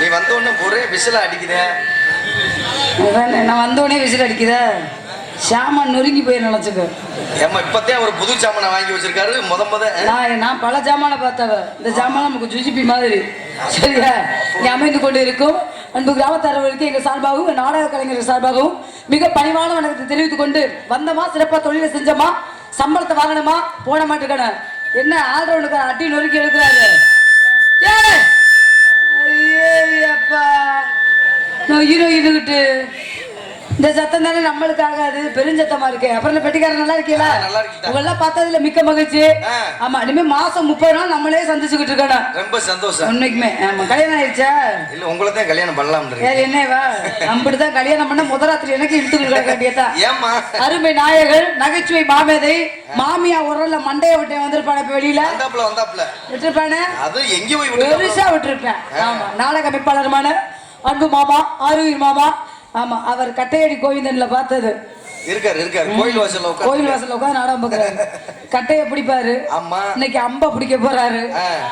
நீ வந்த உடனே ஒரே விசில அடிக்குதே. நான் வந்த உடனே விசில் அடிக்குத? சாமான் நொறுங்கி போய் நினைச்சுக்க. ஏம்மா இப்பத்தே அவர் புது சாமானை வாங்கி வச்சிருக்காரு முத முத நான் நான் பல ஜாமானை பார்த்தவ. இந்த ஜாமான் நமக்கு ஜுஜிபி மாதிரி. சரியா? இங்கே அமைந்து கொண்டு இருக்கும். அன்பு கிராமத்தாரர்களுக்கு எங்கள் சார்பாகவும் நாடக கலைஞர்கள் சார்பாகவும் மிக பணிவான வணக்கத்தை தெரிவித்துக் கொண்டு வந்தமா சிறப்பாக தொழிலை செஞ்சோமா சம்பளத்தை வாங்கணுமா போன மாட்டேக்கணும் என்ன ஆல்ரவுண்டுக்கு அட்டி நொறுக்கி எடுக்கிறாரு ஏய்! ஐயேயப்பா நான் ஹீரோ இருந்துகிட்டு இந்த சத்தம் தானே நம்மளுக்கு ஆகாது பெருஞ்சத்தமா இருக்கு. அப்புறம் பெட்டிக்காரன் நல்லா இருக்கீங்களா? உங்களெல்லாம் பார்த்ததுல மிக்க மகிழ்ச்சி. ஆமா இனிமே மாசம் முப்பது நாள் நம்மளே சந்திச்சுக்கிட்டு இருக்கணும் ரொம்ப சந்தோஷம். உண்மைக்குமே. ஆமா கல்யாணம் ஆயிடுச்சா? இல்ல உங்களை தான் கல்யாணம் பண்ணலாம் வேற என்னவா அப்படிதான் கல்யாணம் பண்ண முதராத்திரி எனக்கு இழுத்து கொடுக்க வேண்டியதா ஏம்மா? அருமை நாயகர் நகைச்சுவை மாமேதை மாமியா உரல்ல மண்டைய விட்டேன் வந்திருப்பான இப்ப வெளியில? வந்தாப்புல விட்டுருப்பானே? அது எங்க போய் விட்டு பெருசா விட்டுருப்பேன். ஆமா நாடக அமைப்பாளருமான அன்பு மாமா ஆருயிர் மாமா. ஆமா அவர் கட்டையடி கோவிந்தன்ல பார்த்தது. இருக்காரு இருக்காரு. கோயில் வாசல்ல கோயில் வாசல்ல உட்காந்து நாடகம் பார்க்கறாரு. கட்டைய பிடிப்பாரு. ஆமா. இன்னைக்கு அம்ப பிடிக்க போறாரு.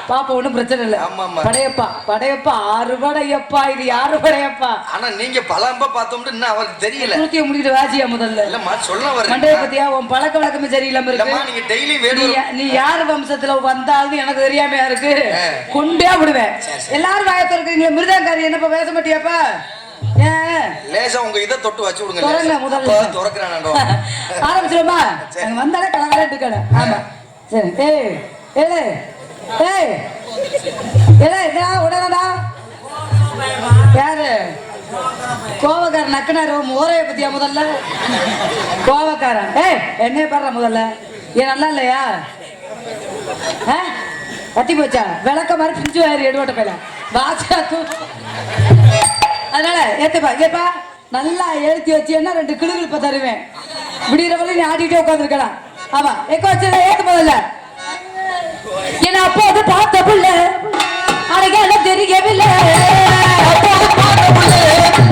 பாப்பா ஒண்ணும் பிரச்சனை இல்ல. ஆமா, ஆமா. படையப்பா படையப்பா ஆறு படையப்பா இது யாரு படையப்பா ஆனா நீங்க பல அம்ப பார்த்தோம்னு இன்னும் அவருக்கு தெரியல. நூத்திய முடிக்கிட்டு வாசியா முதல்ல? இல்லம்மா சொல்ல மண்டைய வரேன் பத்தியா உன் பழக்க வழக்கமே சரியில்லாம இருக்கு. நீங்க டெய்லி வேணும் நீ யார் வம்சத்துல வந்தாலும் எனக்கு தெரியாமையா இருக்கு. கொண்டே விடுவேன். எல்லாரும் வாயத்த இருக்கீங்களா மிருதங்காரி என்னப்பா பேச மாட்டியாப்பா லேசா உங்க இதை தொட்டு வச்சு விடுங்க திறங்க லேசா. முதல்ல. அப்ப திறக்கிறானாண்டோ ஆரம்பிச்சிருமா அங்க வந்தாலே கலகல இருக்கணும். ஆமா. சரி ஏய் ஏலே ஏய். ஏலே உடனடா. யாரு? கோவக்காரன் நக்கினாரு மோரைய பத்தியா முதல்ல? கோவக்காரன். ஏய் என்னைய பாடுற முதல்ல? ஏன் நல்லா இல்லையா? கத்தி போச்சா? விளக்க மாதிரி பிஞ்சு வாரி எடுவட்ட பையல. வாசா அதனால ஏத்தப்பா ஏப்பா நல்லா எழுத்தி வச்சேன்னா ரெண்டு கிளுகள் இப்ப தருவேன். விடிகிற வரை நீ ஆடிட்டே உட்காந்துருக்கலாம் ஆமா எக்க வச்சத ஏத்து முதல்ல. என்ன வந்து பார்த்த புள்ள. அடையாளம் தெரியவில்லை அப்போது பார்த்த புள்ள.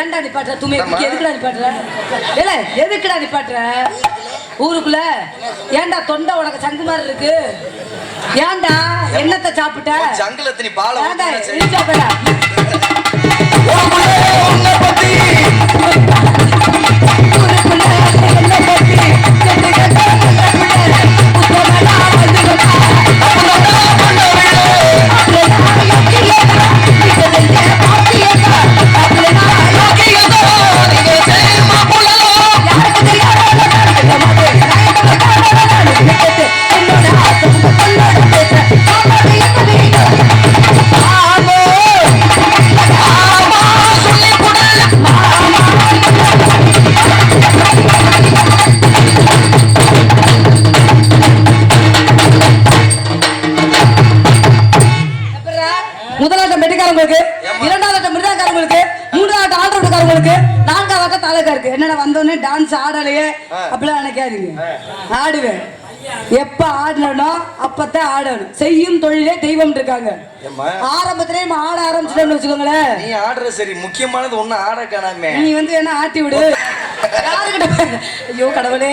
ஏன்டா நிப்பாட்டுற துமே. எதுக்குடா நிப்பாட்டுற இல்ல எதுக்குடா நிப்பாட்டுற ஊருக்குள்ள? ஏன்டா தொண்டை உனக்கு சங்கு மாதிரி இருக்கு? ஏன்டா என்னத்தை சாப்பிட்ட? ஜங்கில நீ பாலை ஏன்டா முதலாட்டம் பெட்டிக்காரங்களுக்கு இரண்டாவது மிருதாக்காரங்களுக்கு மூன்றாவது ஆட்டம் ஆல்ரவுண்டுக்காரங்களுக்கு நான்காவது தாலுக்கா இருக்கு. என்னடா வந்தோடனே டான்ஸ் ஆடலையே? அப்படிலாம் நினைக்காதீங்க. ஆடுவேன். எப்ப ஆடணும் அப்பதான் ஆடணும். செய்யும் தொழிலே தெய்வம் இருக்காங்க. ஆரம்பத்திலே நம்ம ஆட ஆரம்பிச்சிட்டோம்னு வச்சுக்கோங்களேன் நீ ஆடுற சரி முக்கியமானது ஒண்ணு ஆட காணாமே. நீ வந்து என்ன ஆட்டி விடு. ஐயோ கடவுளே.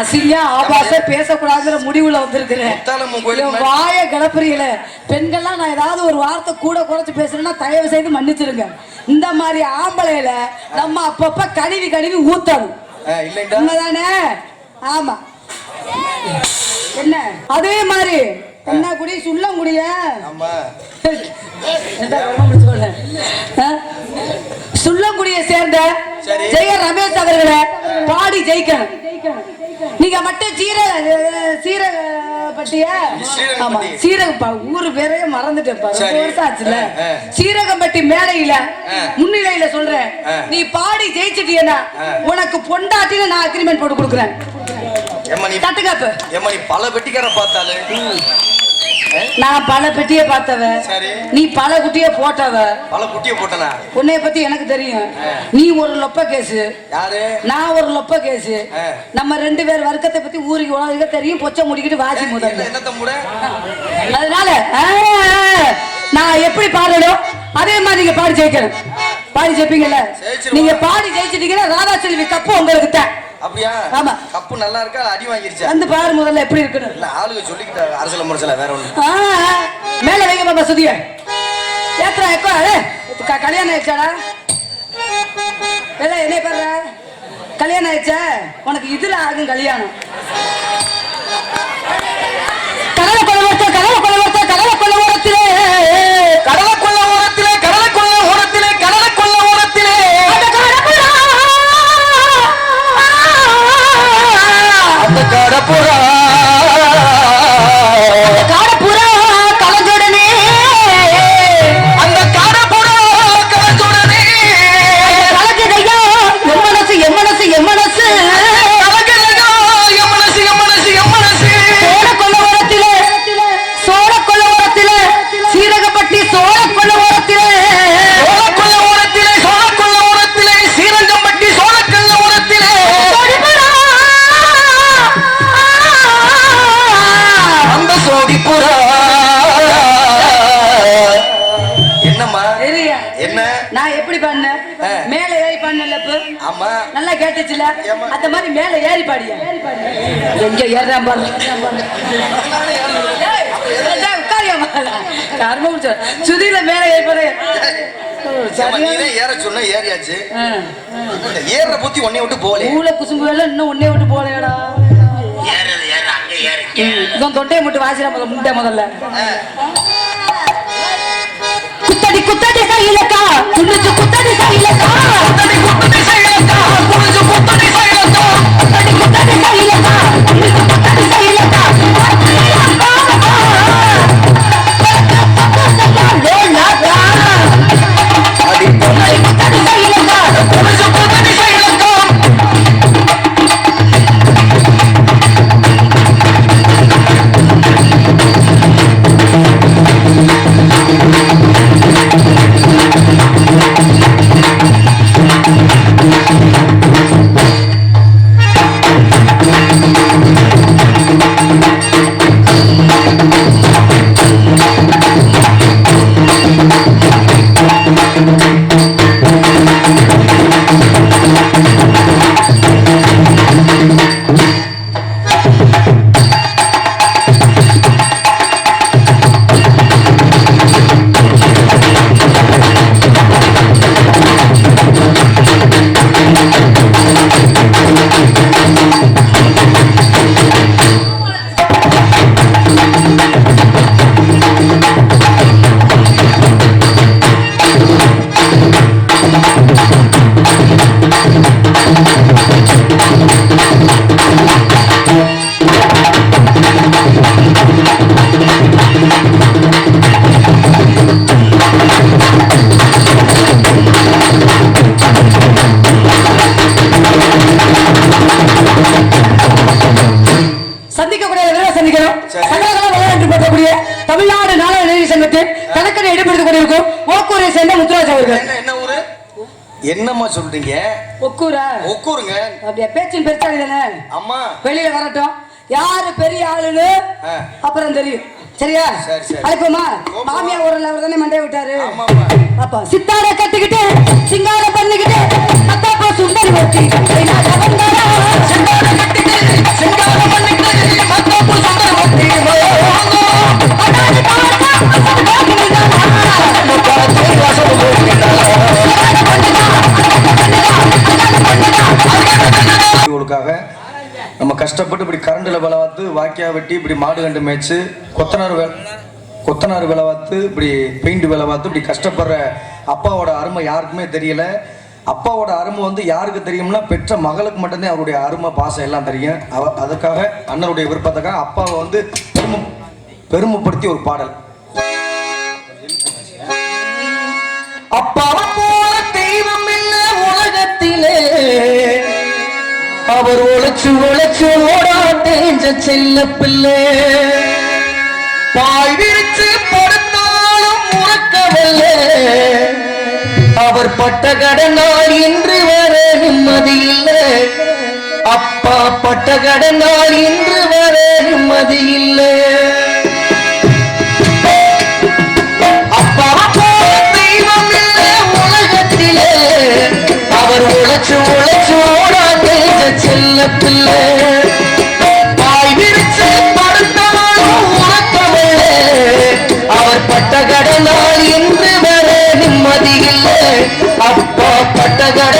அசிங்கா ஆபாச பேசக்கூடாதுங்கிற முடிவுல வந்திருக்கிறேன். வாய கிளப்புறீங்கள. பெண்கள்லாம் நான் ஏதாவது ஒரு வார்த்தை கூட குறைச்சு பேசுறேன்னா தயவு செய்து மன்னிச்சிருங்க இந்த மாதிரி ஆம்பளையில நம்ம அப்பப்ப கழுவி கழுவி ஊத்தணும். உண்மைதானே? ஆமா. என்ன அதே மாதிரி என்ன குடி சுள்ளம் குடிய சுள்ளங்குடியை சேர்ந்த சரி. ஜெய ரமேஷ் அவர்களை பாடி ஜெயிக்கணும் நீங்க மட்டும் சீரக சீரகப்பட்டிய ஸ்ரீரங்கப்பட்டி. ஆமா சீரகப்பா ஊரு பேரே மறந்துட்டேன். ரொம்ப சரி. வருஷம் ஆச்சுல. சீரகம்பட்டி மேடையில. முன்னிலையில சொல்றேன். நீ பாடி ஜெயிச்சிட்டீங்கன்னா ஆ. உனக்கு பொண்டாட்டின்னு நான் அக்ரிமெண்ட் போட்டு கொடுக்குறேன் அப்ப ஏம்மா நீ பல வெட்டிக்காரன் பார்த்தாலு? நான் பல பெட்டியை பார்த்தவ. நீ பல குட்டியை போட்டவ. பல குட்டியை போட்டனா? உன்னைய பத்தி எனக்கு தெரியும். நீ ஒரு லொப்ப யாரு? நான் ஒரு லொப்ப ஆ. நம்ம ரெண்டு பேர் வர்க்கத்தை பத்தி ஊருக்கு உலக தெரியும் பொச்சை முடிக்கிட்டு வாசி முதல்ல அதனால நான் எப்படி பாடணும் அதே மாதிரி நீங்க பாடி ஜெயிக்கணும். பாடி ஜெயிப்பீங்கல்ல. நீங்க பாடி ஜெயிச்சிட்டீங்கன்னா ராதா செல்வி கப்பு உங்களுக்கு தான் அப்படியா? ஆமா. கப்பு நல்லா இருக்கா? அடி வாங்கிருச்சா? வந்து பாரு முதல்ல எப்படி இருக்கணும் இல்ல ஆளுங்க சொல்லிக்கிட்டாங்க அரசியல முரசல வேற ஒண்ணு. ஆ, ஆ. மேல வைங்க பாப்பா சுதிய. ஏத்துறா எக்கோ ஏ, க- கல்யாணம் ஆயிடுச்சாடா? என்ன பாரு. கல்யாணம் ஆயிடுச்சா? உனக்கு இதுல ஆகும் கல்யாணம். கடலை கொள்ள கடலை கொள்ள கடலை கொள்ள கடலை கொள்ள அந்த நல்லா கேட்டுச்சுல? அந்த மாதிரி மேல ஏறி பாடியா? எங்க ஏறான் பாரு. ஏய், ஏய், உட்காரியா மேல. கர்மம் பிடிச்ச. சுதியில மேல ஏறி பாரு. ஏற சொன்ன ஏறியாச்சு. ஏற புத்தி உன்னை விட்டு போலே ஊழ குசும்பு வேலை இன்னும் ஒன்னே விட்டு போலையடா இவன் தொண்டையை மட்டும் வாசிடா முதல்ல முண்டை முதல்ல. குத்தடி குத்தடி கையிலக்கா குத்தடி கையிலக்கா கணக்கனை ஈடுபடுத்திக் கொண்டிருக்கும் ஓக்கூரை சேர்ந்த முத்துராஜ் அவர்கள். என்ன என்ன ஊரு? என்னம்மா சொல்றீங்க? ஒக்கூரா? ஒக்கூருங்க. அப்படியே பேச்சின் பெருசாளி தானே? அம்மா. வெளியில வரட்டும். யாரு பெரிய ஆளுன்னு. அப்புறம் தெரியும். சரியா? சரி, சரி. அழைப்போமா? மாமியா ஒரு அவர் தானே மண்டைய விட்டாரு? அப்பா சித்தார கட்டிக்கிட்டு சிங்கார பண்ணிக்கிட்டு அத்தாப்பா சுந்தரி ஒட்டி பார்த்து வெட்டி இப்படி மாடு கண்டு மேய்ச்சு கொத்தனார் வேலை கொத்தனார் வேலை பார்த்து இப்படி பெயிண்ட் வேலை பார்த்து இப்படி கஷ்டப்படுற அப்பாவோட அருமை யாருக்குமே தெரியல. அப்பாவோட அருமை வந்து யாருக்கு தெரியும்னா பெற்ற மகளுக்கு மட்டும்தான் அவருடைய அருமை பாசம் எல்லாம் தெரியும். அவ அதுக்காக அண்ணனுடைய விருப்பத்துக்காக அப்பாவை வந்து பெருமை பெருமைப்படுத்தி ஒரு பாடல். அப்பாவை போல தெய்வம் இல்லை உலகத்திலே. அவர் ஒழைச்சு ஒழைச்சு ஓடா செல்ல பிள்ளை. பாய் விரிச்சு படுத்தாலும் உறக்கவில்லை. அவர் பட்ட கடனால் இன்று வர நிம்மதி இல்லை அப்பா பட்ட கடனால் இன்று வர நிம்மதி இல்லை தெய்வம் இல்ல உலகத்திலே. அவர் உழைச்சு உழைச்சு செல்ல பிள்ளை. பாய் விரிச்சு படுத்தவளும் உறக்கவில்லை அவர் பட்ட கடனால் இன்று வர நிம்மதி இல்லை. அப்பா பட்ட கடன்